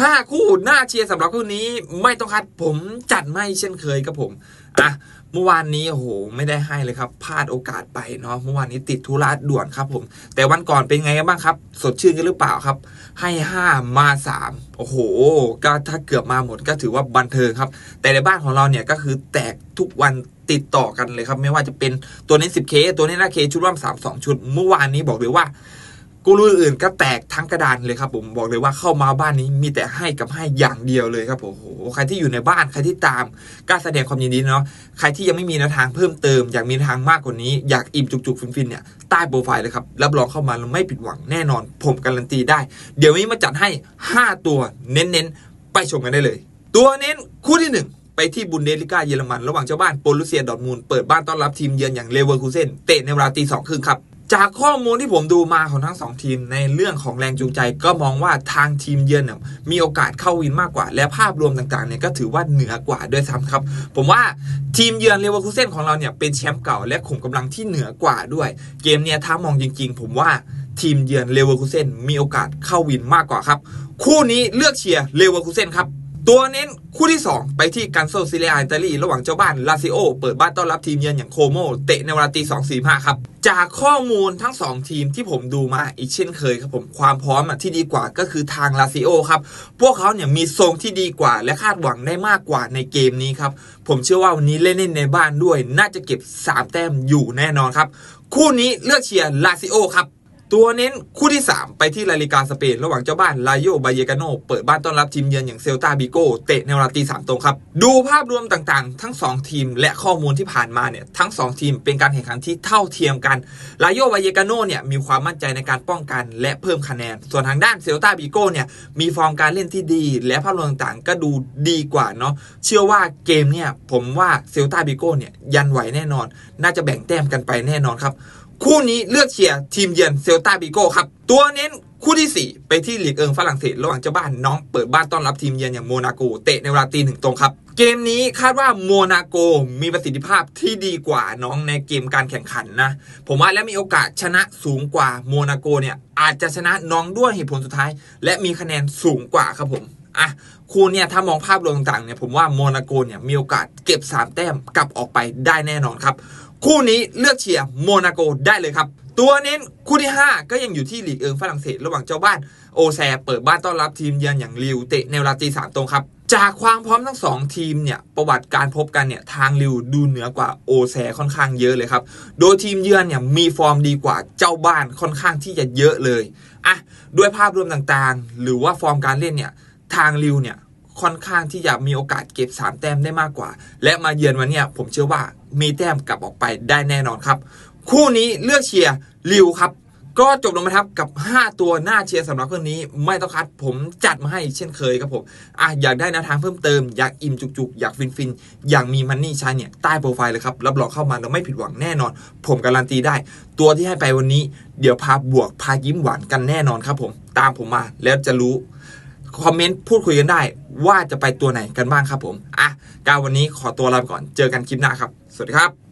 ห้าคู่หน้าเชียร์สำหรับคู่นี้ไม่ต้องคัดผมจัดไม่เช่นเคยครับผมอะเมื่อวานนี้โอ้โหไม่ได้ให้เลยครับพลาดโอกาสไปเนาะเมื่อวานนี้ติดธุระด่วนครับผม แต่วันก่อนเป็นไงกันบ้างครับ สดชื่นกันหรือเปล่าครับ ให้ห้ามาสามโอ้โห ก็ถ้าเกือบมาหมดก็ถือว่าบันเทิงครับ แต่ในบ้านของเราเนี่ยก็คือแตกทุกวันติดต่อกันเลยครับ ไม่ว่าจะเป็นตัวนี้ 10K ตัวนี้นาเคชุดร่วม3 2 ชุด เมื่อวานนี้บอกเลยว่า กูรูอื่นก็แตกทั้งกระดานเลยครับผมบอกเลยว่าเข้ามาบ้านนี้มีแต่ให้กับให้อย่างเดียวเลยครับผมโอ้โหใครที่อยู่ในบ้านใครที่ตามกล้าแสดงความยินดีเนาะใครที่ยังไม่มีแนวทางเพิ่มเติม อยากมีทางมากกว่านี้อยากอิ่มจุกๆฟินๆเนี่ยใต้โปรไฟล์เลยครับรับรองเข้ามาไม่ผิดหวังแน่นอน ผมการันตีได้ เดี๋ยวนี้มาจัดให้ 5 ตัวเน้นๆ ไปชมกันได้เลย ตัวเน้นคู่ที่หนึ่งไปที่บุนเดสลิก้าเยอรมัน ระหว่างเจ้าบ้านโปรลุเซียดอทมูลเปิดบ้านต้อนรับทีมเยือนอย่างเลเวอร์คูเซนเตะในเวลาตีสองครึ่งครับ จากข้อมูลที่ผมดูมาของทั้งสองทีมในเรื่องของแรงจูงใจ ก็มองว่าทางทีมเยือนเนี่ยมีโอกาสเข้าวินมากกว่า และภาพรวมต่างๆเนี่ยก็ถือว่าเหนือกว่าด้วยซ้ำครับ ผมว่าทีมเยือนเลเวอร์คูเซนของเราเนี่ยเป็นแชมป์เก่าและขุมกำลังที่เหนือกว่าด้วย เกมเนี่ยถ้ามองจริง ๆ ผมว่าทีมเยือนเลเวอร์คูเซนมีโอกาสเข้าวินมากกว่าครับ คู่นี้เลือกเชียร์เลเวอร์คูเซนครับ ตัวเน้นคู่ที่ 2 ไปที่กันโซซิเลียอิตาลีระหว่างเจ้าบ้านลาซิโอเปิดบ้านต้อนรับทีมเยือนอย่างโคโมเตะในเวลาตี2 4 5ครับ จากข้อมูลทั้ง 2 ทีมที่ผมดูมาอีกเช่นเคยครับผมความพร้อมที่ดีกว่าก็คือทางลาซิโอครับ พวกเขาเนี่ยมีทรงที่ดีกว่า และคาดหวังได้มากกว่าในเกมนี้ครับ ผมเชื่อว่าวันนี้เล่นในบ้านด้วย น่าจะเก็บ 3 แต้มอยู่แน่นอนครับ คู่นี้เลือกเชียร์ลาซิโอครับ ตัวเน้นคู่ที่ 3 ไปที่ลาลิกาสเปน ระหว่างเจ้าบ้านลาโยบาเยกาโนเปิดบ้านต้อนรับทีมเยือนอย่างเซลตาบิโกเตะในเวลาตีสามตรงครับ ดูภาพรวมต่างๆ ทั้ง 2 ทีมและข้อมูลที่ผ่านมาเนี่ยทั้ง 2 ทีมเป็นการแข่งขันที่เท่าเทียมกันลาโยบาเยกาโนเนี่ยมีความมั่นใจในการป้องกันและเพิ่มคะแนน ส่วนทางด้านเซลตาบิโกเนี่ยมีฟอร์มการเล่นที่ดี และภาพรวมต่างๆ ก็ดูดีกว่าเนาะเชื่อว่าเกมเนี่ยผมว่าเซลตาบิโกเนี่ยยันไหวแน่นอน น่าจะแบ่งแต้มกันไปแน่นอนครับ คู่นี้เลือกเชียร์ทีมเยือนเซลตาบิโกครับ ตัวเน้นคู่ที่ 4 ไปที่ลีกเอิงฝรั่งเศสระหว่างเจ้าบ้านน้องเปิดบ้านต้อนรับทีมเยือนอย่างโมนาโกเตะในเวลาตีหนึ่งตรงครับ เกมนี้คาดว่าโมนาโกมีประสิทธิภาพที่ดีกว่าน้องในเกมการแข่งขันนะ ผมว่าและมีโอกาสชนะสูงกว่าโมนาโกเนี่ยอาจจะชนะน้องด้วยเหตุผลสุดท้าย และมีคะแนนสูงกว่าครับผมอะคู่เนี่ยถ้ามองภาพรวมต่างเนี่ยผมว่าโมนาโกเนี่ยมีโอกาสเก็บ 3 แต้มกลับออกไปได้แน่นอนครับ คู่นี้เลือกเชียร์โมนาโกได้เลยครับ ตัวเน้นคู่ที่ 5 ก็ยังอยู่ที่ลีกเอิงฝรั่งเศสระหว่างเจ้าบ้านโอแซเปิดบ้านต้อนรับทีมเยือนอย่างลิวเตะในเวลาตีสามตรงครับ จากความพร้อมทั้ง 2 ทีมเนี่ยประวัติการพบกันเนี่ยทางลิวดูเหนือกว่าโอแซค่อนข้างเยอะเลยครับ โดยทีมเยือนเนี่ยมีฟอร์มดีกว่าเจ้าบ้านค่อนข้างที่จะเยอะเลยอะด้วยภาพรวมต่างๆ หรือว่าฟอร์มการเล่นเนี่ยทางลิวเนี่ย ค่อนข้างที่จะมีโอกาสเก็บ 3 แต้มได้มากกว่า และมาเยือนวันนี้ผมเชื่อว่ามีแต้มกลับออกไปได้แน่นอนครับ คู่นี้เลือกเชียร์ลิวครับ ก็จบลงมาครับกับ 5 ตัวหน้าเชียร์สำหรับคนนี้ ไม่ต้องคัดผมจัดมาให้เช่นเคยครับผมอะอยากได้แนวทางเพิ่มเติม อยากอิ่มจุกๆ อยากฟินฟินๆอยากมีมันนี่ใช้เนี่ยใต้โปรไฟล์เลยครับรับรองเข้ามาแล้วไม่ผิดหวังแน่นอน ผมการันตีได้ ตัวที่ให้ไปวันนี้ เดี๋ยวพาบวกพายิ้มหวานกันแน่นอนครับผมตามผมมาแล้วจะรู้ คอมเมนต์พูดคุยกันได้ ว่าจะไปตัวไหนกันบ้างครับผม อะการวันนี้ขอตัวลาไปก่อน เจอกันคลิปหน้าครับ สวัสดีครับ